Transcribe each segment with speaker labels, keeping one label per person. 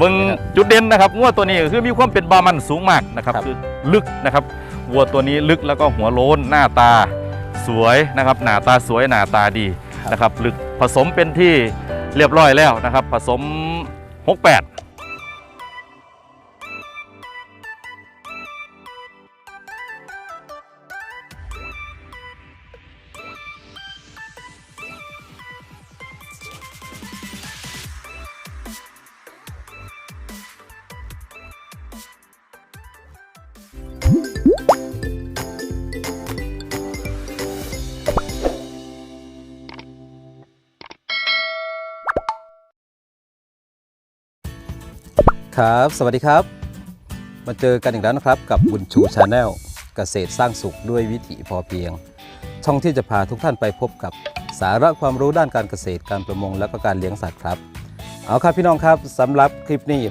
Speaker 1: มึงจุดเด่นนะครับงัวตัวนี้ก็คือมีความเป็นบามันสูงมากนะครับ
Speaker 2: ครับ
Speaker 1: คือลึกนะครับวัวตัวนี้ลึกแล้วก็หัวโล้นหน้าตาสวยนะครับหน้าตาสวยหน้าตาดีนะครับลึกผสมเป็นที่เรียบร้อยแล้วนะครับ ผสม 68
Speaker 2: ครับ สวัสดีครับ มาเจอกันอีกแล้วนะครับกับบุญชูชาแนลเกษตรสร้างสุขด้วยวิถีพอเพียง ช่องที่จะพาทุกท่านไปพบกับสาระความรู้ด้านการเกษตรการประมงและก็การเลี้ยงสัตว์ครับ เอาครับพี่น้องครับสำหรับคลิปนี้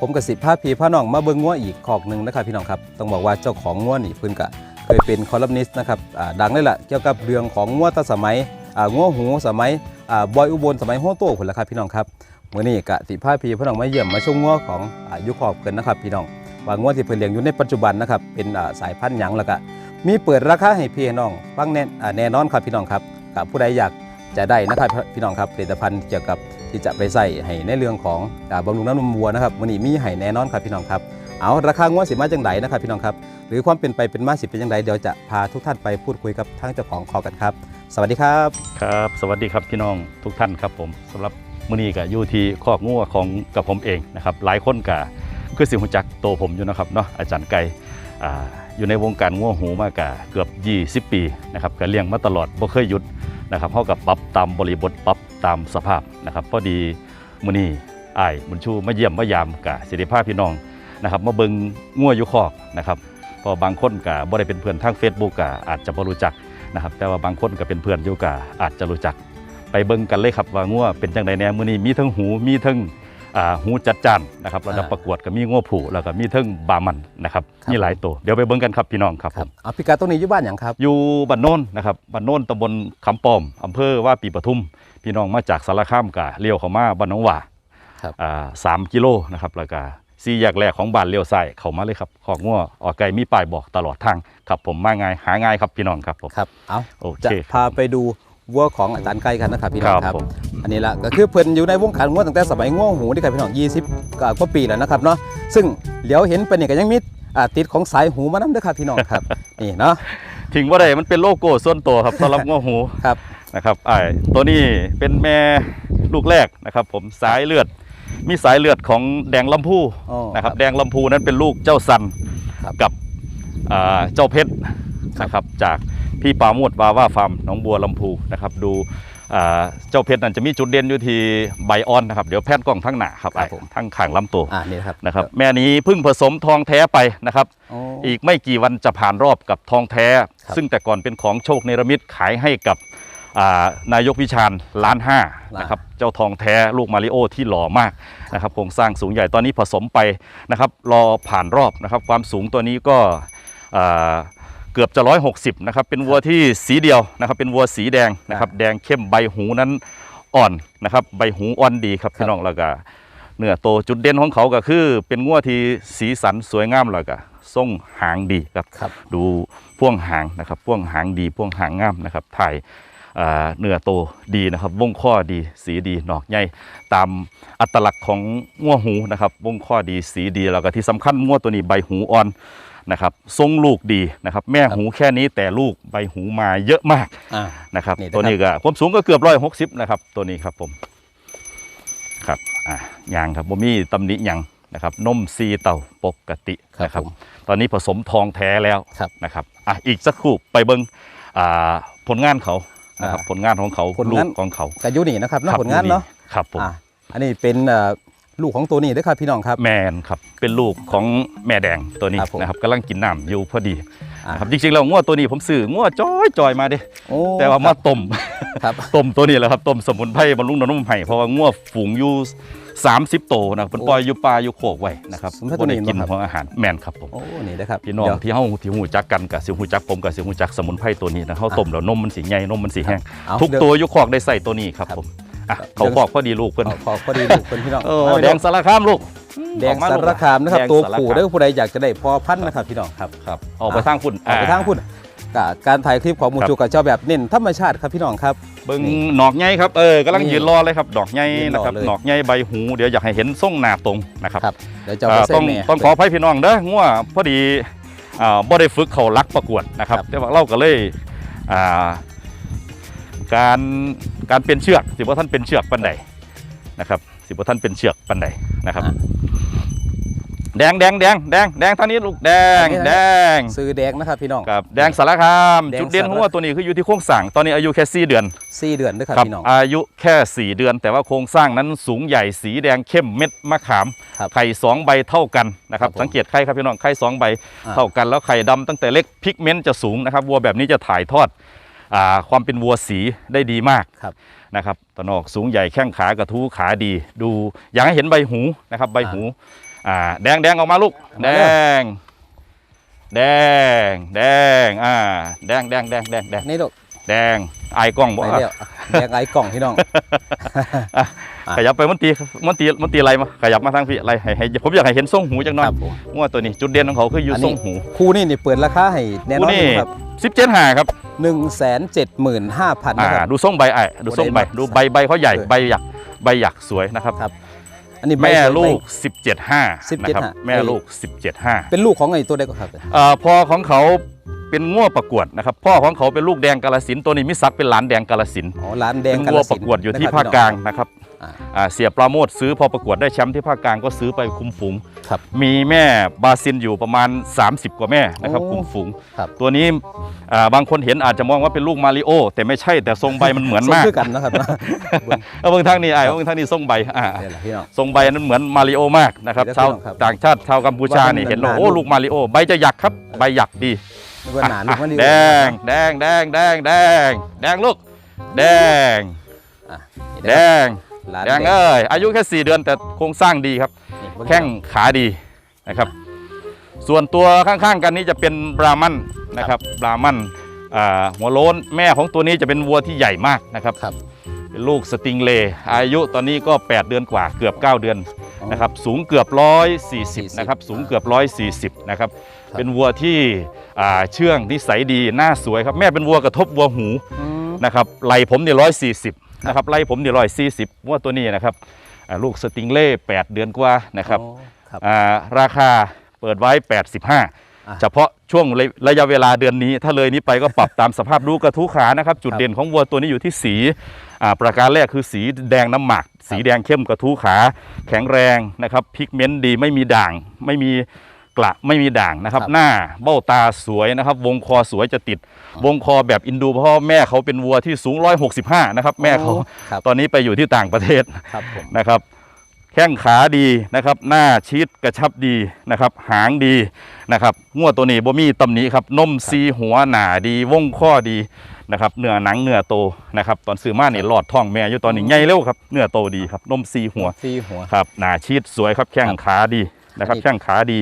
Speaker 2: ผมกสิภาพพีพ่อน้องมาเบิ้งง้วอีกขอกหนึ่งนะครับพี่น้องครับต้องบอกว่าเจ้าของง้วนี่เพิ่นกะเคยเป็นคอลัมนิสต์นะครับอ่าดังเลยล่ะเกี่ยวกับเรื่องของง้วแตสมัยอ่าง้วหูสมัยอ่าบอยอุบลสมัยหัวโตคนละครับพี่น้องครับ มื่อนี้กะสิภาพีพี่น้องมาเยี่ยมมาชมง้วของอายุขอบกันนะครับ พี่น้องว่าง้วที่เพิ่นเลี้ยงอยู่ในปัจจุบันนะครับเป็นสายพันธุ์หยังแล้วก็มีเปิดราคาให้พี่น้องฟังแน่อ่าแน่นอนครับพี่น้องครับกับผู้ใดอยากจะได้นะครับพี่น้องครับผลิตภัณฑ์เกี่ยวกับที่จะไปใส่ให้ในเรื่องของบำรุงน้ำนมวัวนะครับวันนี้มีให้แน่นอนครับพี่น้องครับเอาราคางวดสิมาจังไดนะครับพี่น้องครับหรือความเป็นไปเป็นมาสิเป็นจังไดเดี๋ยวจะพาทุกท่านไปพูดคุยกับทางเจ้าของคอกันครับ สวัสดีครับ
Speaker 1: ครับ สวัสดีครับพี่น้องทุกท่านครับผมสำหรับ มื้อนี้ก็อยู่ที่คอกงัวของกับผมเองนะครับหลายคนก็คือสิหุ่จักโตผมอยู่นะครับเนาะอาจารย์ไก่อยู่ในวงการงัวหูมากะเกือบ 20 ปีนะครับก็เลี้ยงมาตลอดบ่เคยหยุดนะครับเฮากับปรับตามบริบทปรับตามสภาพนะครับพอดีมื้อนี้อ้ายบุญชูมาเยี่ยมมายามกะสิริภาพพี่น้องนะครับมาเบิงงัวอยู่คอกนะครับพอบางคนก็บ่ได้เป็นเพื่อนทาง Facebook ก็อาจจะบ่รู้จักนะครับแต่ว่าบางคนก็เป็นเพื่อนอยู่กาอาจจะรู้จัก ไปเบิ่งกันเลยครับว่างัวเป็นจังไดแหน่มื้อนี้มีทั้งหูมีทั้งอ่าหูจัดจานนะครับระดับ
Speaker 2: อ่า
Speaker 1: ประกวดก็มีงัวผูแล้วก็มีทั้งบามันนะครับ
Speaker 2: ครับ
Speaker 1: มีหลายตัวเดี๋ยวไปเบิ่งกันครับพี่น้องครับ
Speaker 2: ค
Speaker 1: ผ
Speaker 2: รับ
Speaker 1: ม
Speaker 2: เอาพิกัดตรงนี้อยู่บ้านอย่างครับ
Speaker 1: อยู่บ้านโน้นนะครับบ้านโน้นตำบลคำป้อมอำเภอว่าปีปทุม พี่น้องมาจากสารคามกะเลี้ยวเข้ามาบ้านหนองหว่า
Speaker 2: ครับ
Speaker 1: อ่าสามกิโลนะครับแล้วก็สี่แยกแรกของบ้านเลี้ยวซ้ายเข้ามาเลยครับขอกงัวออกไก่มีป้ายบอกตลอดทางครับผมมาง่ายหาง่ายครับพี่น้องครับผม
Speaker 2: ครับเอา
Speaker 1: โอเค
Speaker 2: จะพาไปดู วัวของอาจารย์ไก่กันนะครับพี่น้อง
Speaker 1: ครับ
Speaker 2: ครับ
Speaker 1: ผม
Speaker 2: อันนี้ละก็คือเพิ่นอยู่ในวงการงัวตั้งแต่สมัยงัวหูนี่ครับพี่น้อง20กว่าปีแล้วนะครับเนาะซึ่งเหลียวเห็นไปนี่ก็ยังมีอ่าติดของสายหูมานํเด้อครับพี่น้องครับ นี่เนาะ
Speaker 1: ถึงว่าได้มันเป็นโลโก้ส่วนตัวครับสำหรับงัวหู
Speaker 2: ครับ
Speaker 1: นะครับไอ้ายตัวนี้เป็นแม่ลูกแรกนะครับ ผมสายเลือด มีสายเลือดของแดงลำพู
Speaker 2: อ๋อ
Speaker 1: นะครับ แดงลำพูนั้นเป็นลูกเจ้าสัน
Speaker 2: ครับ
Speaker 1: กับอ่าเจ้าเพชรนะครับจาก พี่ปราโมดวาว่าฟาร์มหนองบัวลำพูนะครับดูอ่าเจ้าเพชรนั้นจะมีจุดเด่นอยู่ที่ใบอ่อนนะครับเดี๋ยวแพทย์กล้องทั้งหน้าครับ
Speaker 2: ครับ
Speaker 1: ไอ้
Speaker 2: ผม
Speaker 1: ทั้งข้างลำตัว
Speaker 2: อ่านี่นะครับ
Speaker 1: นะครับแม่นี้เพิ่งผสมทองแท้ไปนะครับ
Speaker 2: อ๋อ
Speaker 1: อีกไม่กี่วันจะผ่านรอบกับทองแท้
Speaker 2: ครับ
Speaker 1: ซึ่งแต่ก่อนเป็นของโชคเนรมิตขายให้กับอ่านายกวิชาญล้านห้านะครับเจ้าทองแท้ลูกมาริโอที่หล่อมากนะครับโครงสร้างสูงใหญ่ตอนนี้ผสมไปนะครับรอผ่านรอบนะครับความสูงตัวนี้ก็อ่า เกือบจะ 160 นะครับ เป็นวัวที่สีเดียวนะครับ เป็นวัวสีแดงนะครับ แดงเข้มใบหูนั้นอ่อนนะครับ ใบหูอ่อนดีครับพี่น้องแล้วก็เนื้อโตจุดเด่นของเขาก็คือ เป็นงัวที่สีสันสวยงามแล้วก็ทรงหางดีครับ
Speaker 2: ครับ
Speaker 1: ดูพ่วงหางนะครับพ่วงหางดีพ่วงหางงามนะครับถ่ายอ่าเนื้อโตดีนะครับวงข้อดีสีดีหนอกใหญ่ตามอัตลักษณ์ของงัวหูนะครับวงข้อดีสีดีแล้วก็ที่สำคัญงัวตัวนี้ใบหูอ่อน นะครับทรงลูกดีนะครับ แม่หูแค่นี้แต่ลูกใบหูมาเยอะมาก
Speaker 2: อ่า
Speaker 1: นะครับ
Speaker 2: นี่นะครับ
Speaker 1: ตัวนี้ก็ความสูงก็เกือบร้อยหกสิบนะครับตัวนี้ครับผมครับอะยางครับบ่มีตำหนิหยังนะครับนมซีเต่าปกติ
Speaker 2: ครับ
Speaker 1: นะครับ
Speaker 2: ผม
Speaker 1: ตอนนี้ผสมทองแท้แล้ว
Speaker 2: ครับ
Speaker 1: นะครับอะอีกสักครู่ไปเบิ้งอ่าผลงานเขานะครับ
Speaker 2: อ่า
Speaker 1: ผลงานของเขา
Speaker 2: ผล
Speaker 1: ลู
Speaker 2: งาน
Speaker 1: กของเขา
Speaker 2: กับยูนี่นะครับเนาะ
Speaker 1: ครับ
Speaker 2: ผลงานเนาะ
Speaker 1: ครับผม
Speaker 2: อ่าอันนี้เป็นเอ่อ ลูกของตัวนี้เด้วยครับพี่น้องครับ
Speaker 1: แมนครับเป็นลูกของแม่แดงตัวนี้
Speaker 2: ครับผม
Speaker 1: นะครับกำลังกินน้ำอยู่พอดี
Speaker 2: อ่า
Speaker 1: นะครับจริงๆแล้วงวดตัวนี้ผมซื้องวดจ้อยจอยๆมาเด้
Speaker 2: โอ้
Speaker 1: แต่ว่ามาต้ม
Speaker 2: ครับ
Speaker 1: ต้มตัวนี้แหละครับต้มสมุนไพรบำรุงน้ำนมไผ่เพราะว่างัวฝูงอยู่30 โตวนะครับเป็นปล่อยอยู่ป่าอยู่โคกไว้นะครับ
Speaker 2: สมุนไพรตัวนี้
Speaker 1: บ่ได้กิน
Speaker 2: บ่ครับ
Speaker 1: ของอาหารแมนครับผม
Speaker 2: โอ้นี่นะครับ
Speaker 1: พี่น้อง
Speaker 2: เดี๋ยว
Speaker 1: ที่เฮาที่หูจักกันกับสิหูจักผมกับสิหูจักสมุนไพรตัวนี้นะเฮาต้มแล้วนมมันสีใหญ่นมมันสีแห้ง
Speaker 2: เอา
Speaker 1: ทุก
Speaker 2: เดี๋ยว
Speaker 1: ตัวอยู่คอกได้ใส่ตัวนี้ครับ
Speaker 2: ครับ
Speaker 1: ผม อะ
Speaker 2: ครับ
Speaker 1: เขาคอกพอดีลูกเพิ่น
Speaker 2: เอาขอพอดีลูกคนพี่น้อง
Speaker 1: โอ้
Speaker 2: เอา
Speaker 1: แดงสารคามลูก
Speaker 2: แดง
Speaker 1: ออกมา
Speaker 2: สารคามนะครับ
Speaker 1: แดง
Speaker 2: ตัว
Speaker 1: สาร
Speaker 2: ขู่
Speaker 1: คาม
Speaker 2: เด้อผู้ใดอยากจะได้พอพันธุ์นะครับพี่น้องครับ
Speaker 1: ครับออกไปทางพุ่น
Speaker 2: ออกไปทางพุ่นกะการถ่ายคลิปของหมู
Speaker 1: ครับ
Speaker 2: จูกับเจ้าแบบเน้นธรรมชาติครับพี่น้องครับ
Speaker 1: เบิ่งหนอกใหญ่ครับเออกำลัง
Speaker 2: นี่
Speaker 1: ยืนรอเลยครับดอกใหญ่
Speaker 2: ยืนรอ
Speaker 1: นะครับ
Speaker 2: เลย
Speaker 1: หนอกใหญ่ใบหูเดี๋ยวอยากให้เห็นทรงหน้าตรงนะครับ
Speaker 2: ครับเดี๋ยวจะเอา
Speaker 1: เอ่
Speaker 2: ไป
Speaker 1: อ
Speaker 2: ใส่
Speaker 1: ต้อง
Speaker 2: แม่
Speaker 1: ต้องขออภัยพี่น้องเด้องัวพอดีอ่าบ่ได้ฝึกเขารักประกวดนะครับ
Speaker 2: ครับ
Speaker 1: แต่ว่าเราก็เลยอ่า การการเป็นเชือกสิบ่ท่านเป็นเชือกปันใดนะครับ สิบ่ท่านเป็นเชือกปันใดนะครับ
Speaker 2: อะ
Speaker 1: แดงแดงแดงแดงแดงท่างนี้ลูกแดง
Speaker 2: อันนี้นะ
Speaker 1: แดง
Speaker 2: ซื้อแดงนะครับพี่น้อง
Speaker 1: กับแดงสารคาม
Speaker 2: แดง
Speaker 1: จุดเด่น
Speaker 2: สาร
Speaker 1: ของวัวตัวนี้คืออยู่ที่โครงสร้างตอนนี้อายุแค่4เดือน
Speaker 2: สี่เดือนด้วยครับ
Speaker 1: ครับ
Speaker 2: พี่น้อง
Speaker 1: อายุแค่4เดือน แต่ว่าโครงสร้างนั้นสูงใหญ่สีแดงเข้มเม็ดมะขาม
Speaker 2: ครับ
Speaker 1: ไข่สองใบเท่ากันนะครับ
Speaker 2: ครับผม
Speaker 1: สังเกตไข่ครับพี่น้องไข่สองใบ
Speaker 2: อ่า
Speaker 1: เท่ากันแล้วไข่ดำตั้งแต่เล็กพิกเมนต์จะสูงนะครับวัวแบบนี้จะถ่ายทอดอา ความเป็นวัวสีได้ดีมาก
Speaker 2: ครับ
Speaker 1: นะครับตะนอกสูงใหญ่แข้งขากระทู้ขาดี ดูอยากให้เห็นใบหูนะครับใบหูอ่าแดงแดงออกมาลูก แดง แดงแดงอ่าแดงแดงแดงแดงแดง
Speaker 2: นี่ลูก
Speaker 1: แดงไอายกล้องบ
Speaker 2: ไป
Speaker 1: อก
Speaker 2: เรียวแดงไอ้กล่องพี่น้องอะ
Speaker 1: ขยับไปมันตีมันตีมันตีอะไรมาขยับมาทางพี่อะไรให้ให้ผมอยากให้เห็นทรงหูจังหน่อ
Speaker 2: ค
Speaker 1: ย
Speaker 2: รับผม
Speaker 1: ว่าตัวนี้จุดเด่นของเขาคืออยู่
Speaker 2: อัน
Speaker 1: ท
Speaker 2: นี้
Speaker 1: รงหู
Speaker 2: คู่นี่นี่เปิดราคาให้แน่นอน
Speaker 1: คู่นี่
Speaker 2: ครับ
Speaker 1: สิบเจ็ดหาครับ
Speaker 2: หนึ่งแสนเจ็ดหมื่นห้าพัน
Speaker 1: อ่า
Speaker 2: นะครับ
Speaker 1: ดูทรงใบไอ้ดูทรงใบ
Speaker 2: โมเดล
Speaker 1: ดูใบใบเขาใหญ่
Speaker 2: สวย
Speaker 1: ใบหยัก ใบหยักสวยนะครับ
Speaker 2: ครับ อันนี้ใบ
Speaker 1: แม่
Speaker 2: สวย
Speaker 1: ลูก
Speaker 2: ใบ
Speaker 1: 17 5
Speaker 2: 17
Speaker 1: นะครับ
Speaker 2: ห้า
Speaker 1: แม่ลูก 17 5
Speaker 2: เป็นลูกของไอ้ตัวเด็กก็ครับ
Speaker 1: เอ่อพ่อของเขาเป็นง่วประกวดนะครับพ่อของเขาเป็นลูกแดงกาลสินธุ์ตัวนี้มิสักเป็นหลานแดงกาลสินธุ์
Speaker 2: อ๋อร้านแด
Speaker 1: เป็
Speaker 2: ง
Speaker 1: น
Speaker 2: กา
Speaker 1: วั
Speaker 2: ฬ
Speaker 1: ว
Speaker 2: สิ
Speaker 1: ป
Speaker 2: น
Speaker 1: ระ
Speaker 2: ธุ์
Speaker 1: กวดอยู่ที่
Speaker 2: นะค
Speaker 1: ภา
Speaker 2: รับ
Speaker 1: คกลางนะครับ
Speaker 2: อ่า
Speaker 1: อ่า เสียปราโมทซื้อพอประกวดได้แชมป์ที่ภาคกลางก็ซื้อไปคุมฝูง
Speaker 2: ครับ
Speaker 1: มีแม่บาซินอยู่ประมาณ 30 กว่าแม่นะครับ
Speaker 2: โอ้
Speaker 1: คุมฝูง
Speaker 2: ครับ
Speaker 1: ตัวนี้อ่าบางคนเห็นอาจจะมองว่าเป็นลูกมาริโอ แต่ไม่ใช่แต่ทรงใบมันเหมือนมาก
Speaker 2: ส่งคือกันนะครับ
Speaker 1: เอาเบิ่งทางนี้ไอ้เอาเบิ่งทางนี้ทรงใบอ่า
Speaker 2: นี่แหละพี่น้อง
Speaker 1: ทรงใบนั้นเหมือนมาริโอมากนะครับ
Speaker 2: เดี๋ยว
Speaker 1: ชาว
Speaker 2: พี่น้องครับ
Speaker 1: ต่างชาติชาวกัมพูชาเนี่ย
Speaker 2: ว่ามัน
Speaker 1: เห็นว่า
Speaker 2: นานๆ
Speaker 1: โอ้ลูกมาริโอ ใบจะหยักครับใบหยักดี
Speaker 2: นี่ว่าหนาลูกมันดี
Speaker 1: แดงแดงแดงแดงแดงแดงลูกแดง
Speaker 2: อะ
Speaker 1: แดง
Speaker 2: ร้าน
Speaker 1: แดงเอ้ยอายุแค่ 4 เดือนแต่โครงสร้างดีครับ
Speaker 2: นี่เบิ่
Speaker 1: แข้งขาดีนะครับ ส่วนตัวข้างๆกันนี้จะเป็นบรามันนะครับบรามันอ่าหัวโล้นแม่ของตัวนี้จะเป็นวัวที่ใหญ่มากนะครับ
Speaker 2: ครับ
Speaker 1: เป็นลูกสติงเลย์อายุตอนนี้ก็ 8 เดือนกว่าเกือบ 9 เดือน
Speaker 2: อ๋อ
Speaker 1: นะครับสูงเกือบ 140นะครับสูงเกือบ 140นะครับ
Speaker 2: ครับ
Speaker 1: เป็นวัวที่อ่าเชื่องนิสัยดีหน้าสวยครับแม่เป็นวัวกระทบวัวหู
Speaker 2: อืม
Speaker 1: นะครับไหลผมเนี่ยร้อยสี่สิบ นะครับไหลผมเนี่ยร้อยสี่สิบว่าตัวนี้นะครับอ่าลูกสติงเล่แปดเดือนกว่านะครับ
Speaker 2: อ๋อครับ
Speaker 1: อ่าราคาเปิดไว้
Speaker 2: อะ
Speaker 1: 85 เฉพาะช่วงระระยะเวลาเดือนนี้ ถ้าเลยนี้ไปก็ปรับตามสภาพดูกระทู้ขานะครับ จุด
Speaker 2: ครับ
Speaker 1: เด่นของวัวตัวนี้อยู่ที่สีอ่าประการแรกคือสีแดงน้ำหมัก สีแดงเข้มกระทู้ขา แข็งแรงนะครับพิกเมนต์ดีไม่มีด่างไม่มี กระไม่มีด่างนะครับ
Speaker 2: ครับ
Speaker 1: หน้าเบ้าตาสวยนะครับ วงคอสวยจะติด วงคอแบบอินดูเพราะแม่เขาเป็นวัวที่สูง 165 นะครับ แม่เขา
Speaker 2: โอ้ครับ
Speaker 1: ตอนนี้ไปอยู่ที่ต่างประเทศ
Speaker 2: ครับผม
Speaker 1: นะครับแข้งขาดีนะครับหน้าชิดกระชับดีนะครับหางดีนะครับงัวตัวนี้บ่มีตำหนิครับนมซีหัวหนาดีวงข้อดีนะครับเนื้อหนังเนื้อโตนะครับตอนซื้อมาเนี่ยหลอดท้องแม่อยู่ตอนนี้ใหญ่เร็วครับเนื้อโตดีครับนมซีหัว
Speaker 2: ฟรีหัว
Speaker 1: ครับหน้าชิดสวยครับแข้งขาดีนะครับ
Speaker 2: อันนี้
Speaker 1: แข้งขาดี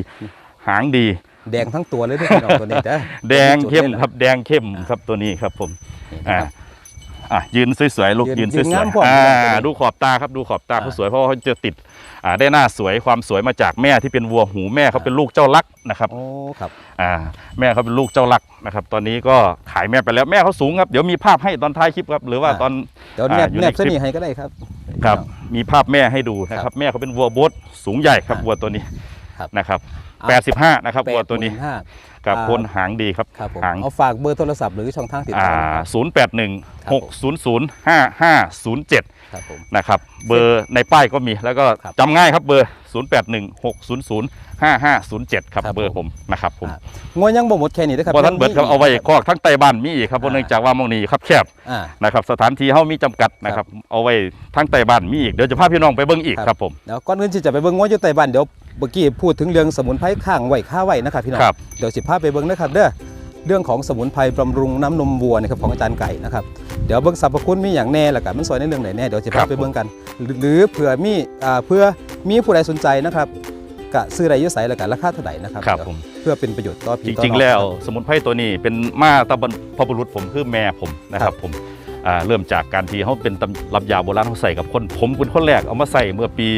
Speaker 1: หางดี
Speaker 2: แดงทั้งตัวเลยด้วยพี่น้องตัวนี้เด้อ
Speaker 1: แดงเข้ม
Speaker 2: จุดลยนะครับ
Speaker 1: แดงเข้มครับตัวนี้ครับผม
Speaker 2: นี่
Speaker 1: อ่า
Speaker 2: นะครับ
Speaker 1: อะยืนสวยๆลูก
Speaker 2: ยื
Speaker 1: ยื
Speaker 2: น
Speaker 1: นส
Speaker 2: ยื
Speaker 1: วย
Speaker 2: นงาม
Speaker 1: ๆ
Speaker 2: พร้อม
Speaker 1: อ่า
Speaker 2: ตัวนี้
Speaker 1: ดูขอบตาครับดูขอบตา
Speaker 2: อ่า
Speaker 1: เขาสวยเพราะว่าเขาจะติดอ่าได้หน้าสวยความสวยมาจากแม่ที่เป็นวัวหูแม่เขาเป็นลูกเจ้าลักนะครับ
Speaker 2: โอ้ครับ
Speaker 1: อ่าแม่เขาเป็นลูกเจ้าลักนะครับ ตอนนี้ก็ขายแม่ไปแล้วแม่เขาสูงครับเดี๋ยวมีภาพให้ตอนท้ายคลิปครับหรือว่า
Speaker 2: อ่า
Speaker 1: ตอน
Speaker 2: เดี๋ยวแนบ
Speaker 1: อ่าอยู่
Speaker 2: แน
Speaker 1: ใน
Speaker 2: บเส้น
Speaker 1: คลิป
Speaker 2: นี้ให้ก็ได้ครับ
Speaker 1: ครับ
Speaker 2: พี่น้อง
Speaker 1: มีภาพแม่ให้ดูนะค
Speaker 2: ครั
Speaker 1: รับบแม่เขาเป็นวัวโบทสูงใหญ่ครับ
Speaker 2: อ่า
Speaker 1: วัวตัวนี้
Speaker 2: ครับ
Speaker 1: นะครับ
Speaker 2: อ่า
Speaker 1: 85 นะครับวัวตัวนี้
Speaker 2: แปดหมื่ห้า
Speaker 1: กับ
Speaker 2: อ่า
Speaker 1: คนหางดีครับ
Speaker 2: ครับผม
Speaker 1: หาง
Speaker 2: เอาฝากเบอร์โทรศัพท์หรือช่องทางติด
Speaker 1: อ่า
Speaker 2: ต่อนะครับ
Speaker 1: ศูนย์แปดหนึ่ง
Speaker 2: ครับ
Speaker 1: ห
Speaker 2: ผ
Speaker 1: ก
Speaker 2: ม
Speaker 1: ศูนย์ศูนย์ห้าห้าศูนย์เจ็ด
Speaker 2: ครับผม
Speaker 1: นะครับเบอร์ในป้ายก็มีแล้วก็
Speaker 2: ครับ
Speaker 1: จำง่ายครับเบอร์0 8 1 6 0 0 5 5 0 7ครับ
Speaker 2: ครับ
Speaker 1: เบอร์
Speaker 2: ผ
Speaker 1: ผมมนะครับผม
Speaker 2: อ่างวยยังบ่หมดแค่นี้นะครับ
Speaker 1: พอท่านเบิดครับเอาไว้คอกทั้งไตบ้านมีอีกครับเพราะ
Speaker 2: อ่า
Speaker 1: เนื่องจากว่ามองนี้ครับแคบ
Speaker 2: อ่า
Speaker 1: นะครับสถานที่เฮามีจำกัดนะครับเอาไว้ทั้งไตบ้านมีอีกเดี๋ยวจะพาพี่น้องไปเบิ่งอีก
Speaker 2: ครับ
Speaker 1: ครับผม
Speaker 2: เดี๋ยวก่อนอื่นที่จะไปเบิ่งงวยอยู่ใต้บ้านเดี๋ยว เมื่อกี้พูดถึงเรื่องสมุนไพรข้างไว้ข้าไว้นะครับพี่น้อง
Speaker 1: ครับ
Speaker 2: เดี๋ยวสิพาไปเบิ่งนะครับเด้อเรื่องของสมุนไพรบำรุงน้ำนมวัวนะครับของอาจารย์ไก่นะครับเดี๋ยวเบิ่งสรรพคุณมีอย่างแน่แล้วก็มันสวยในเรื่องไหนแน่เดี๋ยวจะ
Speaker 1: ครั
Speaker 2: พา
Speaker 1: บ
Speaker 2: ไปเบิ่งกันหรือหรือเผื่อมีอ่าเพื่อมีผู้ใดสนใจนะครับกะซื้อไรยื้อใสแล้วกันราคาเท่าไหร่นะครับ
Speaker 1: ครับ
Speaker 2: เดี๋ยว
Speaker 1: ผม
Speaker 2: เพื่อเป็นประโยชน์ต่อ
Speaker 1: จ
Speaker 2: พี่ต่อ
Speaker 1: ริง
Speaker 2: น้อ
Speaker 1: ๆแล้ว
Speaker 2: ครับ
Speaker 1: สมุนไพรตัวนี้เป็นมาตะบันพบุรุษผมคือแม่ผมนะครับผมอ่าเริ่มจากการที่เขาเป็นตำรับยาโบราณเขาใส่กับคนผมเป็นคนแรกเอามาใส่เมื่อปี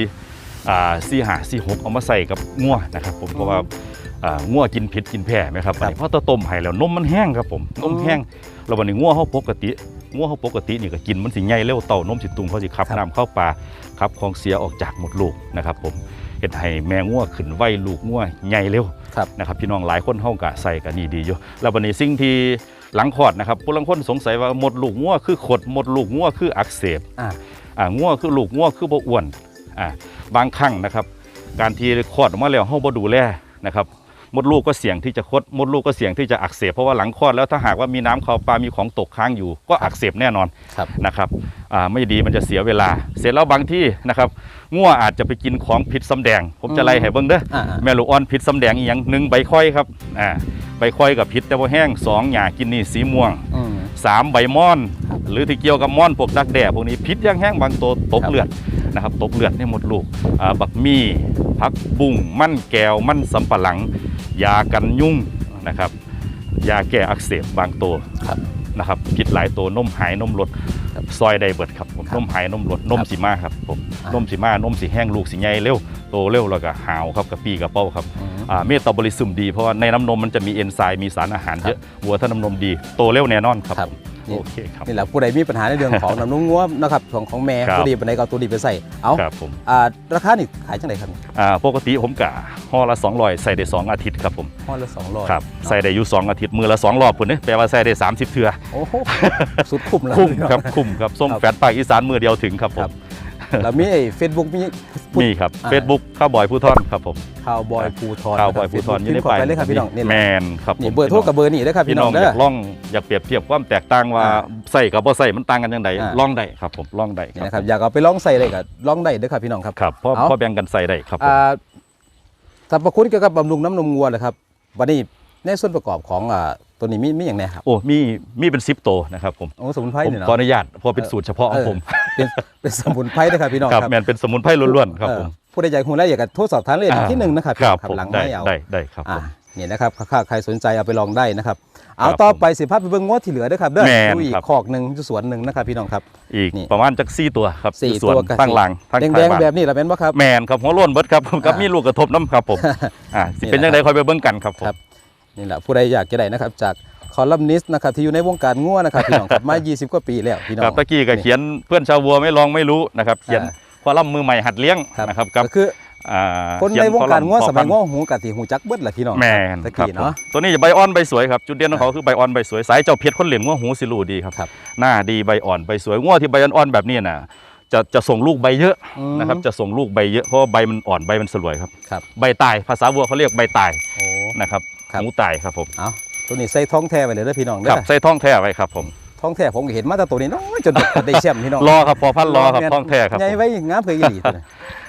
Speaker 1: อ่าสี่หาสี่หกเอามาใส่กับงัวนะครับผมเพราะว่าอ่างัวกินผิดกินแพ้ไหมครับ
Speaker 2: ครับ
Speaker 1: เพราะตะต้มให้แล้วนมมันแห้งครับผมนม
Speaker 2: อืม
Speaker 1: แห้งแล้ววันนี้งัวเขาปกติงัวเขาปกตินี่ก็กินมันสิใหญ่เร็วเต่านมสิตุงเขาสิขับ
Speaker 2: ครับ
Speaker 1: น้ำเข้าปลาขับของเสียออกจากหมดลูกนะครับผมเห็นให้แม่งัวขึ้นไวลูกงัวใหญ่เร็ว
Speaker 2: ครับ
Speaker 1: นะครับพี่น้องหลายคนเฮากะใส่กันนี่ดีอยู่แล้ววันนี้สิ่งที่หลังคลอดนะครับผู้ลังคนสงสัยว่าหมดลูกงัวคือขดหมดลูกงัวคืออักเสบ
Speaker 2: อ่า
Speaker 1: อ่างัวคือลูกงัวคือบ่อ้วนอ่า บางครั้งนะครับ การที่คลอดออกมาแล้วเฮาบ่ดูแลนะครับมดลูกก็เสี่ยงที่จะคดมดลูกก็เสี่ยงที่จะอักเสบเพราะว่าหลังคลอดแล้วถ้าหากว่ามีน้ำเข้าปลามีของตกค้างอยู่ ก็อักเสบแน่นอน
Speaker 2: ครับ
Speaker 1: นะครับอ่าไม่ดีมันจะเสียเวลา เสร็จแล้วบางที่นะครับงัวอาจจะไปกินของผิดสำแดง ผมจะไล่ให้เบิ่งเด้อ
Speaker 2: อ่า
Speaker 1: แม่ลูกอ่อนผิดสำแดงอีหยังหนึ่งใบค่อยครับอ่าใบค่อยกับผิดแต่ว่าแห้งสองหญ้ากินนี่สีม่วง
Speaker 2: อืม
Speaker 1: สามใบม่อน หรือที่เกี่ยวกับม่อนพวกดักแด่พวกนี้พิษย่างแห้งบางตัวตก
Speaker 2: ครับ
Speaker 1: เลือด นะครับตกเลือดในหมดลูกอ่าบักมี่พักบุ้งมั่นแก้วมั่นสำปะหลัง ยากันยุ่งนะครับ ยาแก้อักเสบบางตัว
Speaker 2: ครับ
Speaker 1: นะครับพิษหลายตัวนมหายนมลด
Speaker 2: ครับ
Speaker 1: ซอยไดเบิดครับผม
Speaker 2: ครับ
Speaker 1: นมหายนมลดนม
Speaker 2: ครับ
Speaker 1: สีมาครับผม
Speaker 2: อ่าน
Speaker 1: มสีมานมสีแห้งลูกสีใหญ่เร็วโตเร็วแล้วก็หาวครับกระปี้กระเป้าครับ
Speaker 2: อืม
Speaker 1: อ่าเมตาบอลิซึมดีเพราะว่าในน้ำนมมันจะมีเอนไซม์มีสารอาหาร
Speaker 2: ครับ
Speaker 1: เยอะวัวถ้าน้ำนมดีโตเร็วแน่นอนครับ
Speaker 2: ครับ
Speaker 1: ผม
Speaker 2: นี่
Speaker 1: โอเคครับ
Speaker 2: นี่แหละผู้ใดมีปัญหาในเรื่องของน้ำนุ่งงัวนะครับของของแม่
Speaker 1: ครับ
Speaker 2: ผู้ดีปันใดก็เอาตัวดีไปใส่เอา
Speaker 1: ครับผม
Speaker 2: อ่าราคานี่ขายจังไดครับ
Speaker 1: อ่าปกติผมกะห่อละ200ใส่ได้2อาทิตย์ครับผม
Speaker 2: ห้อละสองร้อย
Speaker 1: ครับใส่ได้อยู่2อาทิตย์มือละ2รอบพุ่นเนี่ยแปลว่าใส่ได้30เทื่อ
Speaker 2: โอ้โหสุดคุ้มแล้ว
Speaker 1: คุ้มครับคุ้มครับส่ง
Speaker 2: ครับ
Speaker 1: แฟนปากอีสานมือเดียวถึงครับผ
Speaker 2: ครั
Speaker 1: ม
Speaker 2: บ แล้วมีไอ้เฟซบุ๊กมีพูด
Speaker 1: มีครับ
Speaker 2: อ่า
Speaker 1: Facebook ข้าวบอยผู้ทอนครับผม
Speaker 2: ข่าวบอยภูทร
Speaker 1: ข้าวบอยผู้ทอนอยู่ใน
Speaker 2: พิมพ์เข้าไปเลยครับพี่น้องนี่แห
Speaker 1: แม
Speaker 2: ละ
Speaker 1: นครับ
Speaker 2: นี่
Speaker 1: ผม
Speaker 2: เบอร์โทรกับเบอร์นี่นะครับ
Speaker 1: พี่
Speaker 2: พี่
Speaker 1: น้
Speaker 2: น้
Speaker 1: อ
Speaker 2: องงเด้
Speaker 1: อ
Speaker 2: อ
Speaker 1: ยากล่องอยากเปรียบเทียบความแตกต่างว่า
Speaker 2: อ่า
Speaker 1: ใส่กับบ่ใส่มันต่างกันยังไง
Speaker 2: อ่า
Speaker 1: ล่องได้ครับผมล่องได้
Speaker 2: นี่นะครับอยากเอาไปลองใส่เลยก็ลองได้เด้อครับพี่น้องครับ
Speaker 1: ครับพ่อ
Speaker 2: เอา
Speaker 1: พ่อแบ่งกันใส่ได้ครับผม
Speaker 2: อ่าสรรพคุณเกี่ยวกับบำรุงน้ำนมวัวเลยครับวันนี้ในส่วนประกอบของอ่าตัวนี้มีมีอย่างไรครับ
Speaker 1: โอ้มีมีเป็น10โตวนะครับผม
Speaker 2: โอ้สมุนไพร
Speaker 1: ผม
Speaker 2: เนี่ยเนาะ
Speaker 1: ขออนุญาตเพราะเป็นสูตรเฉพาะของผม
Speaker 2: เป็นเป็นสมุนไพรนะครับพี่น้อง
Speaker 1: ครับ
Speaker 2: ครับ
Speaker 1: แมนเป็นสมุนไพรล้วนๆครับ
Speaker 2: เออ
Speaker 1: ผม
Speaker 2: ผู้ใดอยากรู้แล้วอยากจะโทรสอบถามเลย
Speaker 1: อ่า
Speaker 2: ที่หนึ่งนะครับ
Speaker 1: ครับ
Speaker 2: ครับ
Speaker 1: ผม
Speaker 2: หลัง
Speaker 1: ได้
Speaker 2: ไม่เอา
Speaker 1: ได้ได้ครับผ
Speaker 2: อ่ามนี่นะครับถ้าใครสนใจเอาไปลองได้นะครับ เอา
Speaker 1: ครับ
Speaker 2: ต่อไปสิภาพไปเบิ่งงวดที่เหลือเด้อครับเด้อ
Speaker 1: แม่น
Speaker 2: ดูอีก
Speaker 1: ครับ
Speaker 2: คอกหนึ่งอยู่สวนหนึ่งนะครับพี่น้องครับ
Speaker 1: อีก
Speaker 2: นี่
Speaker 1: ประมาณจักสี่ตัวครับ
Speaker 2: สี่
Speaker 1: อยู่ส่วน
Speaker 2: ตัวกับ
Speaker 1: ตั้งหลังทั้ง
Speaker 2: แดง
Speaker 1: ท้ายบ้าน
Speaker 2: ๆแบบนี้แหละเป็นปะครับ
Speaker 1: แมนครับหัวโล้นเบิดครับกับ
Speaker 2: อ่ามี
Speaker 1: มีลูกกระทบน้ำครับผมอ่าสิ
Speaker 2: นี่
Speaker 1: เป็น
Speaker 2: แหละ
Speaker 1: ยังไงคอยไปเบิ่งกันครับผม
Speaker 2: ครับนี่แหละผู้ใดอยากจะได้นะครับจาก คอลัมนิสต์นะครับที่อยู่ในวงการงัวนะครับพี่น้องครับมา 20 กว่าปีแล้วพี่น้อ
Speaker 1: ครับ
Speaker 2: ง
Speaker 1: ตะกี้ก็เขียนเพื่อนชาววัวไม่ลองไม่รู้นะครับเขียน
Speaker 2: อ่า
Speaker 1: คอลัมน์มือใหม่หัดเลี้ยงนะครับกับ
Speaker 2: ก็คือ
Speaker 1: อ่า
Speaker 2: คน
Speaker 1: เขีย
Speaker 2: ในวงการ
Speaker 1: คอลั
Speaker 2: งัว
Speaker 1: พอ
Speaker 2: สมัย
Speaker 1: พันธุ์
Speaker 2: งัวหูกะทิหูจักเบิดแหละพี่น้อง
Speaker 1: แมน
Speaker 2: ตะ
Speaker 1: ครับ
Speaker 2: กี้
Speaker 1: ผม
Speaker 2: เนาะ
Speaker 1: ตัวนี้จะใบอ่อนใบสวยครับจุดเด่นของเขาคือใบอ่อนใบสวยสายเจ้าเพชรคนเหรียญงัวหูสิรูดีครับ
Speaker 2: ครับ
Speaker 1: หน้าดีใบอ่อนใบสวยงัวที่ใบอ่อนๆแบบนี้น่ะจะจะส่งลูกใบเยอะ
Speaker 2: อืม
Speaker 1: นะครับจะส่งลูกใบเยอะเพราะว่าใบมันอ่อนใบมันสลวยครับ
Speaker 2: ครับ
Speaker 1: ใบตายภาษาวัวเขาเรียกใบตาย
Speaker 2: โอ้
Speaker 1: นะครับ
Speaker 2: ครับ
Speaker 1: หูตายครับผม
Speaker 2: เอา ตัวนี้ใส่ท้องแท้ไปเลยเด้อพี่น้อง
Speaker 1: ค
Speaker 2: เด้
Speaker 1: รับ
Speaker 2: อ
Speaker 1: ใส่ท้องแท้ไว้ครับผม
Speaker 2: ท้องแท้ผมก็เห็นมาแต่ตัวนี้น้อยจนได้แชมป์พี่น้อง
Speaker 1: รอครับพอพันรอครับท้องแท้ครับ
Speaker 2: ใหญ่
Speaker 1: ผม
Speaker 2: ไว้งามเคยอีหลีตัวนี้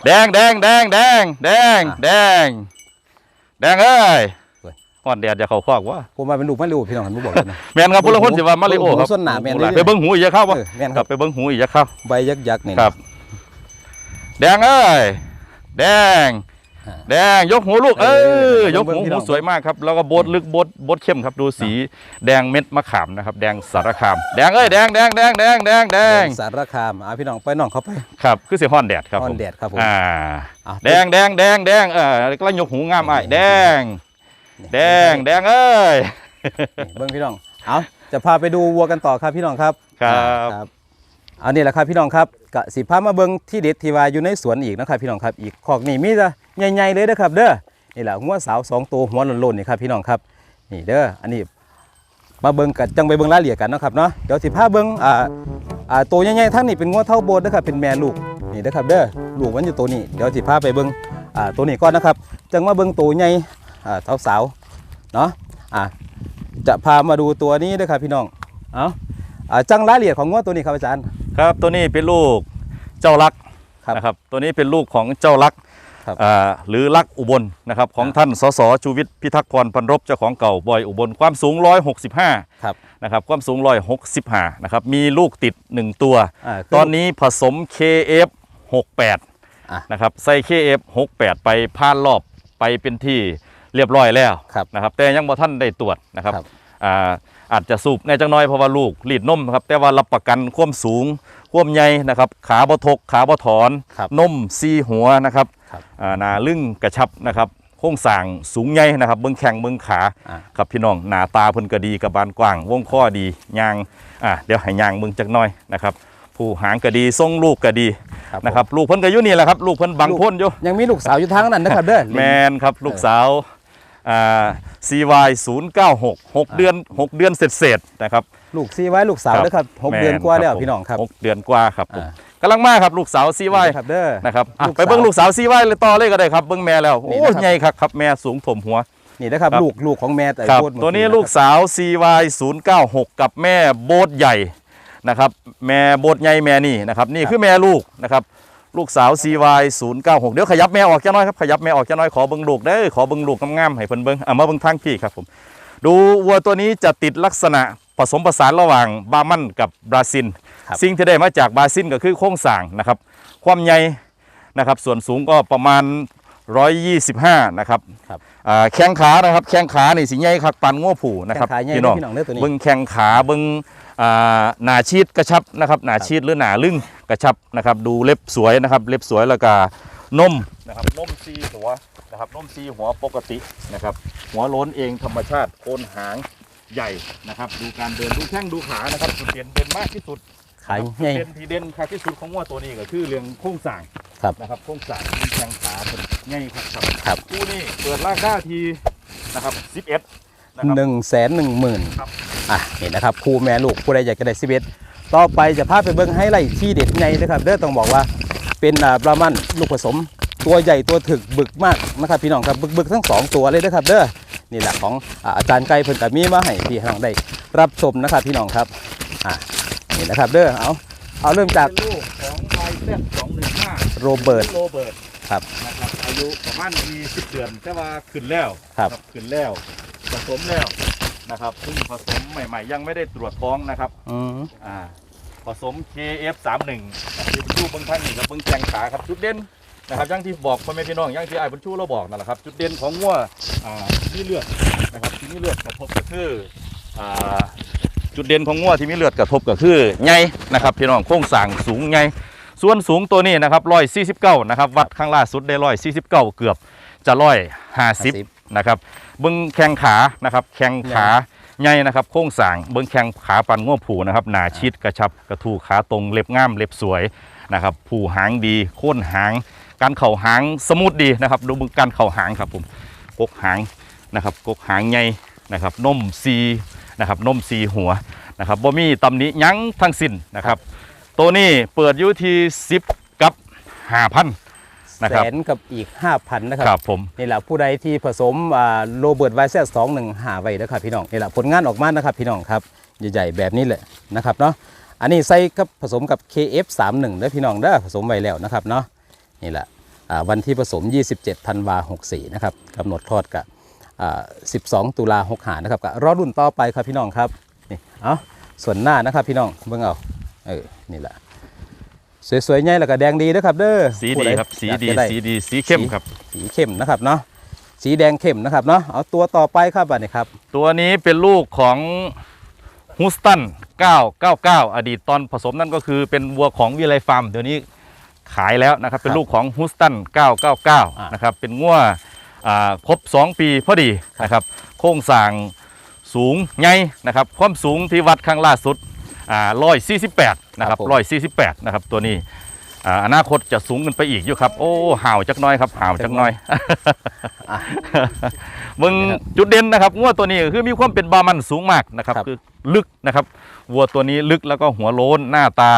Speaker 1: แดงแดงแดงแดงแดง
Speaker 2: อะ
Speaker 1: แดงแดงเอ้ย
Speaker 2: เว้ย
Speaker 1: ฮ้อนแดดจะเข้าคอกว่า
Speaker 2: ผมมาเป็นลูกไม่รู้พี่น้องผมบอกเลยนะ
Speaker 1: แม่นครับพลคนสิว่ามาริโอครับ
Speaker 2: หูส้นหนาแม่น
Speaker 1: หู
Speaker 2: เลย
Speaker 1: หลายไปเบิ้งหูอีกอย่าเข้าบ่
Speaker 2: เออแม่น
Speaker 1: ค
Speaker 2: ค
Speaker 1: รั
Speaker 2: รั
Speaker 1: บบไปเบิ้งหูอีกอย่าเข้า
Speaker 2: ใบยักษ์ยักษ์ๆนี่
Speaker 1: ครับ แดงเอ้ยแดง
Speaker 2: อ่า
Speaker 1: แดงยกหูลูก เอ
Speaker 2: เอ
Speaker 1: อ
Speaker 2: อย
Speaker 1: กหู
Speaker 2: เบิ่งพี่น้
Speaker 1: หู
Speaker 2: อง
Speaker 1: สวยมากครับ แล้วก็โบดลึกโบดโบดเข้มครับ ดูสีแดงเม็ดมะขามนะครับ แดงสารคาม แดงเอ้ยแดงแดงแดงแดงแดงแดง
Speaker 2: สารคามอ่าพี่น้องไปน้องเข้าไป
Speaker 1: ครับคือสีฮ้อนแดดครับ
Speaker 2: อ่อ
Speaker 1: ผ
Speaker 2: น
Speaker 1: ม
Speaker 2: แดดครับผม
Speaker 1: อ่า
Speaker 2: อะ
Speaker 1: แดงแดงแดงแดงเออกำลังยกหูงามไอ้ายแดง แดงแดงเอ้ย
Speaker 2: นี่เบิ้งพี่น้องเอาจะพาไปดูวัวกันต่อครับพี่น้องครับ
Speaker 1: ครับ
Speaker 2: ครับเอานี่แหละครับพี่น้องครับกะสิพามาเบิ้งที่เด็ดที่ว่าอยู่ในสวนอีกนะครับพี่น้องครับ อีกขอกนี่มีแต่ ใหญ่ๆเลยนะครับ เด้อนี่แหละหัวสาวสองตัวหัวโลนๆนี่ครับพี่น้องครับนี่เด้ออันนี้มาเบิ้งกันจังไปเบิ้งรายละเอียดกันนะครับเนาะเดี๋ยวสิพาเบิ้งอ่าอ่าตัวใหญ่ๆทั้งนี้เป็นงัวเท่าโบนนะครับเป็นแม่ลูกนี่นะครับเด้อลูกมันอยู่ตัวนี้เดี๋ยวสิพาไปเบิ้งอ่าตัวนี้ก่อนนะครับจังมาเบิ้งตัวใหญ่อ่าเท่าสาวเนาะอ่าจะพามาดูตัวนี้ด้วยครับพี่น้องเอาอ่าจังรายละเอียดของงัวตัวนี้ครับอาจารย์
Speaker 1: ครับ ตัวนี้เป็นลูกเจ้ารักนะครับ ตัวนี้เป็นลูกของเจ้ารัก หรือรักอุบลนะครับของ
Speaker 2: อ่า
Speaker 1: ท่านสสชูวิทย์พิทักษ์พรพันรบเจ้าของเก่าบอยอุบลความสูง 165
Speaker 2: ครับ
Speaker 1: นะครับความสูง 165นะครับมีลูกติด 1 ตัวาตอนนี้ผสม KF 68
Speaker 2: อะ
Speaker 1: นะครับใส่ KF 68 ไปผ่านรอบไปเป็นที่เรียบร้อยแล้ว
Speaker 2: ครับ
Speaker 1: นะครับแต่ยังบ่ท่านได้ตรวจนะครับ
Speaker 2: ครับ
Speaker 1: อ่าอาจจะสูบแน่จังน้อยเพราะว่าลูกรีดนมครับแต่ว่ารับประกันความสูงความใหญ่นะครับขาบ่ทกขาบ่ถอน
Speaker 2: ครับ
Speaker 1: นมซีหัวนะครับ
Speaker 2: ครับ
Speaker 1: อ่าห นาลึ่งกระชับนะครับโค้งสร้างสูงใหญ่นะครับ เบิ้งแข้งเบิ้งขา
Speaker 2: อ่า
Speaker 1: ครับพี่น้องหน้าตาเพิ่นก็ดีกับบานกว้างวงข้อดียางอ่าเดี๋ยวให้ยางเบิ่งจักหน่อยนะครับผู้หางก็ดีทรงลูกก็ดี
Speaker 2: ครับ
Speaker 1: นะครับลูกเพิ่นก็อยู่นี่แหละครับลูกเพิ่นบังพ้นอยู่
Speaker 2: ยังมีลูกสาวอยู่ทางนั้นนะครับเด้อ
Speaker 1: แมนครับลูกสาวอ่า CY 096 6 เดือน 6 เดือนเสร็จๆนะครับ
Speaker 2: ลูกซีไว้ลูกสาว
Speaker 1: ครับ
Speaker 2: นะครับหก
Speaker 1: แม่
Speaker 2: เดือนกว่าแล้ว
Speaker 1: ผม
Speaker 2: พี่น้องครับ
Speaker 1: หกเดือนกว่าครับผม
Speaker 2: อ่า
Speaker 1: กำลังมาครับลูกสาว CY
Speaker 2: ครับเด้อ
Speaker 1: นะครับอะ
Speaker 2: ลูก
Speaker 1: ไปเบิ้ง
Speaker 2: สาว
Speaker 1: ลูกสาว CY เลยต่อเลยก็ได้ครับเบิ้งแม่แล้ว
Speaker 2: นี่
Speaker 1: โอ้
Speaker 2: นะครับ
Speaker 1: ใหญ่ครับครับแม่สูงถมหัว
Speaker 2: นี่นะครับ
Speaker 1: ครับ
Speaker 2: ลูกลูกของแม่แต่
Speaker 1: ครับ
Speaker 2: โคตรเมื่อ
Speaker 1: ตัวนี้ะ
Speaker 2: ครับ
Speaker 1: ลูกสาว CY 096กับแม่โบทใหญ่นะครับแม่โบทใหญ่แม่นี่นะครับนี่คือแม่ลูกนะครับลูกสาว CY 096เดี๋ยวขยับแม่ออกจ้าน้อยครับขยับแม่ออกจ้าน้อยขอเบิ้งลูกเด้อขอเบิ้งลูกงามๆให้เพิ่นเบิ้งอะมาเบิ้งทางพี่ครับผมดูวัวตัวนี้จะติดลักษณะผสมผสานระหว่างบาร์มันกับบราซิล
Speaker 2: ครับ
Speaker 1: สิ่งที่ได้มาจากบราซิลก็คือโครงสร้างนะครับ ความใหญ่นะครับ ส่วนสูงก็ประมาณ 125 นะครับ
Speaker 2: ครับ
Speaker 1: อ่าแข้งขานะครับ แข้งขานี่สิใหญ่คักปันง้อผูนะครับ
Speaker 2: แข้งขาใหญ่
Speaker 1: พี่น้อง
Speaker 2: พี่น้องเด้อตัวนี้
Speaker 1: เบิ้งแข้งขาเบิ้งอ่าหนาชีดกระชับนะครับ หนาชีดหรือหนาลึ่งกระชับนะครับ ดูเล็บสวยนะครับ เล็บสวยแล้วก็นมนะครับนมซีหัวนะครับนมซีหัวปกตินะครับ หัวโล้นเองธรรมชาติโคนหางใหญ่นะครับ ดูการเดินดูแข้งดูขานะครับจุดเด่นเด่นมากที่สุด
Speaker 2: ขายใหญ่
Speaker 1: เด่นที่เด่นค่าที่สุดของวัวตัวนี้ก็คือเรื่องโครงสร้าง
Speaker 2: ครับ
Speaker 1: นะครับโครงสร้างมีแข้งขาเป็นใหญ่ครับครับ
Speaker 2: ครับ
Speaker 1: คู่นี้เปิดราคาทีนะครับ11นะครับ
Speaker 2: หนึ่งแสนหนึ่งหมื่น
Speaker 1: ครับ
Speaker 2: อะนี่นะครับครูแม่ลูกผู้ใดอยากจะได้สิบเอ็ดต่อไปจะพาไปเบิ้งให้ไล่ที่เด็ดไงนะครับเด้อต้องบอกว่าเป็นอ่าบรามันลูกผสมตัวใหญ่ตัวถึกบึกมากนะครับพี่น้องครับบึกบึกทั้งสองตัวเลยนะครับเด้อนี่แหละของอ่าอาจารย์ไก่เพิ่นกับมีมาให้พี่น้องได้รับชมนะครับพี่น้องครับอะ นี่นะครับเด้อเอาเอาเริ่มจาก
Speaker 1: เป็นลูกของไวเซต215
Speaker 2: โรเบิร์ต
Speaker 1: โรเบิร์ต
Speaker 2: ครับ
Speaker 1: นะครับอายุประมาณ20เดือน แต่ว่าขึ้นแล้ว
Speaker 2: ครับ
Speaker 1: ขึ้นแล้วผสมแล้วนะครับซึ่งผสมใหม่ ๆ ยังไม่ได้ตรวจท้องนะครับ
Speaker 2: อืม
Speaker 1: อ่าผสม KF31 นะครับที่บรรจุเบื้องท่านนี่ครับเบื้องแข้งขาครับจุดเด่นนะครับอย่างที่บอกพ่อแม่พี่น้องอย่างที่ไอ้บรรจุเราบอกนั่นแหละครับ จุดเด่นของวัวอ่าที่เลือดนะครับที่มีเลือดกระทบก็คืออ่า จุดเด่นของวัวที่มีเลือดกระทบก็คือใหญ่นะครับพี่น้องโครงสร้างสูงใหญ่ส่วนสูงตัวนี้นะครับร้อยสี่สิบเก้านะครับวัดข้างล่าสุดได้ร้อยสี่สิบเก้าเกือบจะร้อยห้าสิบนะครับเบิ้งแข้งขานะครับแข้งขาใหญ่นะครับโค้งสร้างเบิ้งแข้งขาปันง้อผูนะครับหนาชิดกระชับกระทูขาตรงเล็บง่ามเล็บสวยนะครับผูหางดีโค่นหาง การเข่าหางสมูทดีนะครับดูเบิ้งการเข่าหางครับผมกกหางนะครับกกหางใหญ่นะครับนมซี นะครับนมซีหัวนะครับบ่มีตำหนิหยั้งทั้งสิ้นนะครับ ตัวนี้เปิดอยู่ที่10 กับ 5,000นะครับ
Speaker 2: แสนกับอีก 5,000นะค
Speaker 1: ครั
Speaker 2: รั
Speaker 1: บบผม
Speaker 2: นี่แหละผู้ใดที่ผสมอ่าโรเบิร์ตไวเซสสองหนึ่งหาไว้นะครับพี่น้องนี่แหละผลงานออกมานะครับพี่น้องครับใหญ่ๆแบบนี้แหละนะครับเนาะอันนี้ใส่กับผสมกับ KF31 เด้อพี่น้องเด้อผสมไว้แล้วนะครับเนาะนี่แหละอ่าวันที่ผสม 27ธันวา64นะครับกำหนดคลอดกับอ่า 12 ตุลา65นะครับก็รอรุ่นต่อไปครับพี่น้องครับนี่เอาส่วนหน้านะครับพี่น้องเบิ่งเอาเออนี่แหละสวยๆใหญ่แล้วก็แดงดีนะครับเด้อ
Speaker 1: สี
Speaker 2: ผู้
Speaker 1: ดี
Speaker 2: ใค
Speaker 1: รับสี
Speaker 2: อยาก
Speaker 1: ดี
Speaker 2: จะไสี
Speaker 1: ดีสีเข้มครับ
Speaker 2: สีเข้มนะครับเนาะสีแดงเข้มนะครับเนาะเอาตัวต่อไปครับบัดนี้ครับ
Speaker 1: ตัวนี้เป็นลูกของฮูสตัน 999 อดีตตอนผสมนั่นก็คือเป็นวัวของวิไลฟาร์มเดี๋ยวนี้ขายแล้วนะครับเป็นลูกของฮูสตัน 999 นะครับเป็นงัวอ่า ครบ 2 ปีพอดีนะครับ โครงสร้างสูงใหญ่นะครับ ความสูงที่วัดข้างล่าสุดอ่า148นะครับ148นะครับตัวนี้อ่าอนาคตจะสูงขึ้นไปอีกอยู่ครับ โอ้ห่าวจักหน้อยครับห่าวจักหน้อย
Speaker 2: อะ
Speaker 1: มึง
Speaker 2: นี่ครับ
Speaker 1: จุดเด่นนะครับงัวตัวนี้คือมีความเป็นบามันสูงมากนะครับ
Speaker 2: ครับ
Speaker 1: คือลึกนะครับวัวตัวนี้ลึกแล้วก็หัวโล้นหน้าตา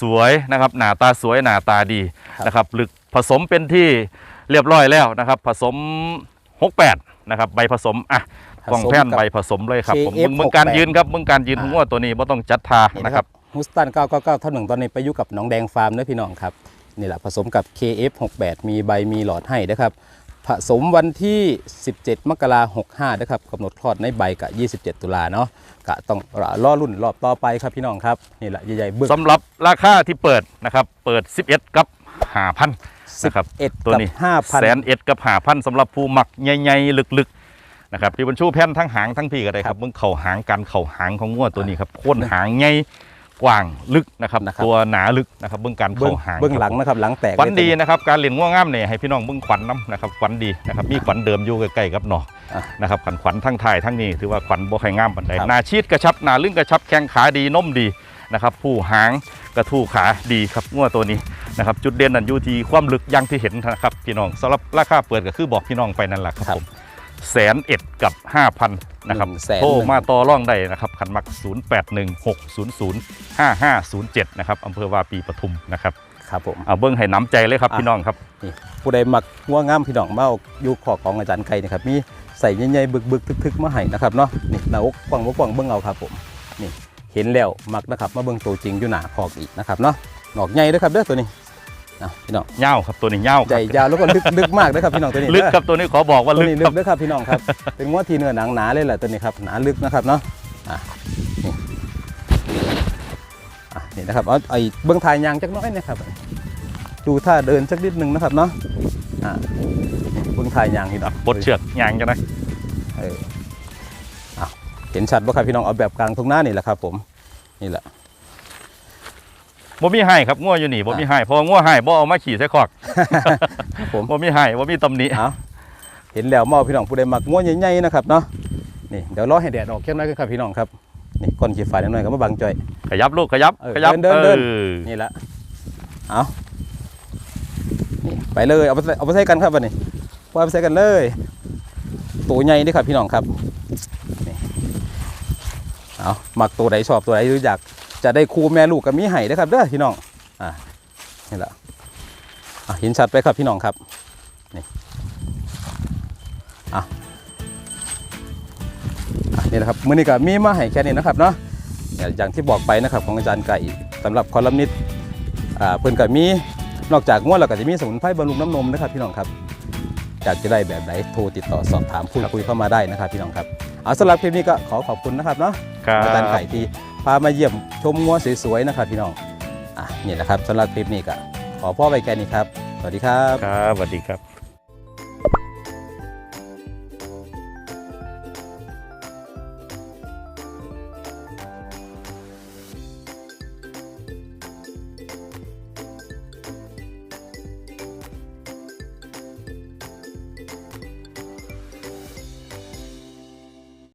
Speaker 1: สวยนะครับ หน้าตาสวยหน้าตาดีนะครับ ลึกผสมเป็นที่ เรียบร้อยแล้วนะครับ ผสม 68 นะครับ ใบผสมอะกล่องแผ่นใบผสมเลยครับผม
Speaker 2: KF
Speaker 1: มึงมึงการยืนครับมึงการยืน
Speaker 2: อ่า
Speaker 1: ของงัวตัวนี้ไม่ต้องจัดทา
Speaker 2: นี่
Speaker 1: นะ
Speaker 2: นะ
Speaker 1: ค
Speaker 2: ค
Speaker 1: รั
Speaker 2: รับบฮุสตัน999เท่าหนึ่งตอนนี้ไปอยู่กับหนองแดงฟาร์มเด้อพี่น้องครับนี่แหละผสมกับ KF68 มีใบมีหลอดให้นะครับผสมวันที่ 17 มกราคม65นะครับกำหนดคลอดในใบกับ27 ตุลาเนาะกะต้องรอรุ่นรอบต่อไปครับพี่น้องครับนี่แหละใหญ่ๆบึก
Speaker 1: สำหรับราคาที่เปิดนะครับ เปิด 11 กับ 5,000 นะครับ
Speaker 2: 11
Speaker 1: ตัว
Speaker 2: กับ
Speaker 1: นี้
Speaker 2: 5,000
Speaker 1: แสนเอ็ดกับหาพันสำหรับผู้หมักใหญ่ๆลึกๆนะครับพี่บรรชูแผ่นทั้งหางทั้งพี่ก็ได้ครับมึงเข่าหางการเข่าหางของงัวตัวนี้ครับโค่นหางใหญ่กว้างลึกนะครับ
Speaker 2: นะครับ
Speaker 1: ตัวหนาลึกนะครับเบื้องการ
Speaker 2: เบื้อ
Speaker 1: เข้างหาง
Speaker 2: เบื้อง
Speaker 1: ครับ
Speaker 2: หลังนะครับหลังแตก
Speaker 1: ขวัญ
Speaker 2: เลย
Speaker 1: ดีนะครับการเล่นง่วงง่ามเนี่ยให้พี่น้องเบื้องขวัญน้ำนะครับขวัญดีนะครับมีขวัญเดิมอยู่ใกล้ๆกับหนอ
Speaker 2: อะ
Speaker 1: นะครับขวัญขวัญทั้งท้ายทั้งนี้ถือว่าขวัญบ่ใครงามปานใด
Speaker 2: ครับ
Speaker 1: หนาชีดกระชับหนาลึงกระชับแข้งขาดีนมดี นะครับผู้หางกระทู้ขาดีครับง่วตัวนี้นะครับจุดเด่นนั่นอยู่ที่ความลึกอย่างที่เห็นนะครับพี่น้องสำหรับราคาเปิดก็คือบอกพี่น้องไปนั่นแหละครับ
Speaker 2: ครับ
Speaker 1: ผมแสนเอ็ดกับ 5,000นะครับ
Speaker 2: หนึ่งแสน
Speaker 1: โทร
Speaker 2: หนึ่ง
Speaker 1: มาต่อร่องได้นะครับขันมัก 0816005507นะครับอำเภอวาปีปทุมนะครับ
Speaker 2: ครับผม
Speaker 1: เอาเบิ้งให้น้ำใจเลยครับ
Speaker 2: อะ
Speaker 1: พี่น้องครับ
Speaker 2: นี่ผู้ใดมักง่วงงามพี่น้องมาเอาอยู่ขอของอาจารย์ไก่นะครับมีใส่ใหญ่ๆบึกๆทึกๆมาให้นะครับเนาะนี่หน้าอกกว้างบ่กว้างเบิ่งเอาครับผมนี่ เห็นแล้วมักนะครับมาเบิ่งตัวจริงอยู่หน้าคอกอีกนะครับเนาะหงอกใหญ่เด้อครับเด้อตัวนี้นะพี่น้อง
Speaker 1: เง่าครับตัวนี้เง่าค
Speaker 2: ให
Speaker 1: รั
Speaker 2: ญ่
Speaker 1: บ
Speaker 2: ยาวแล้วก็ลึกลึกมากนะครับพี่น้องตัวนี้
Speaker 1: ลึก
Speaker 2: เด้อ
Speaker 1: ครับตัวนี้ขอบอกว่า
Speaker 2: ตัว
Speaker 1: ลึก
Speaker 2: นี้
Speaker 1: ค
Speaker 2: ลึ
Speaker 1: รับ
Speaker 2: กเด้อครับพี่น้องครับเป็นงวที่เนื้อหนังหนาเลยแหละตัวนี้ครับหนาลึกนะครับเนาะอะนี่อะนี่นะครับเอาไอ้เบื้องถ่ายยางจักหน้อยนะครับดูท่าเดินสักนิดหนึงนะครับเนาะอะนี่เบื้องถ่ายยางพี่น้อง
Speaker 1: ปลดเชือกยางจะนะ
Speaker 2: เอออะเห็นชัดบ่ครับพี่น้องเอาแบบกลางทุ่งหน้านี่แหละครับผมนี่แหละ
Speaker 1: บ่มีให้ครับง่วอยู่นี่บ่มีให้เพอง่วให้บ่เอามาขี่ใส่คอก
Speaker 2: ครับผม
Speaker 1: บ่มีให้บ่มีตำหนิ
Speaker 2: เอาเห็นแล้วมอพี่น้องผู้ใดมักง่วใหญ่ๆนะครับเนาะนี่เดี๋ยวรอให้แดดออกแค่น้อยกันครับพี่น้องครับนี่ก้อนขีดฝาหน่อยก็มาบังจ่อย
Speaker 1: ขยับลูกขยับ
Speaker 2: เออ
Speaker 1: ขยับ
Speaker 2: เดินเดิน
Speaker 1: ออ
Speaker 2: นี่แหละเอานี่ไปเลยเอาไปใส่เอาไปใส่กันครับวันนี้ว่าไปใส่กันเลยตัวใหญ่เด้วยครับพี่น้องครับนี่ เอามักตัวใดชอบตัวใดหรืออยากจะได้คู่แม่ลูกกับมีไห่นะครับเด้อพี่น้องอ่านี่แหละอะเห็นชัดไปครับพี่น้องครับนี่อะนี่แหละครับมื้อนี้ก็มีมาให้แค่นี้นะครับเนาะอย่างที่บอกไปนะครับของอาจารย์ไก่สำหรับคอลัมนิสต์อ่าเพิ่นก็มีนอกจากงวดแล้วก็จะมีสมุนไพรบำรุงน้ำนมนะครับพี่น้องครับอยากจะได้แบบไหนโทรติดต่อสอบถามพูดคุยเข้ามาได้นะครับพี่น้องครับ เอาสำหรับคลิปนี้ก็ขอขอบคุณนะครับเนาะ
Speaker 1: ครั
Speaker 2: อาจารย์
Speaker 1: บ
Speaker 2: ไก่ที่พามาเยี่ยมชมงัวสวยๆนะครับพี่น้องอะนี่แหละครับสำหรับคลิปนี้ก็ขอพ่อไปแค่นี้ครับ สวัสดีครับ
Speaker 1: ครับสวัสดีครับ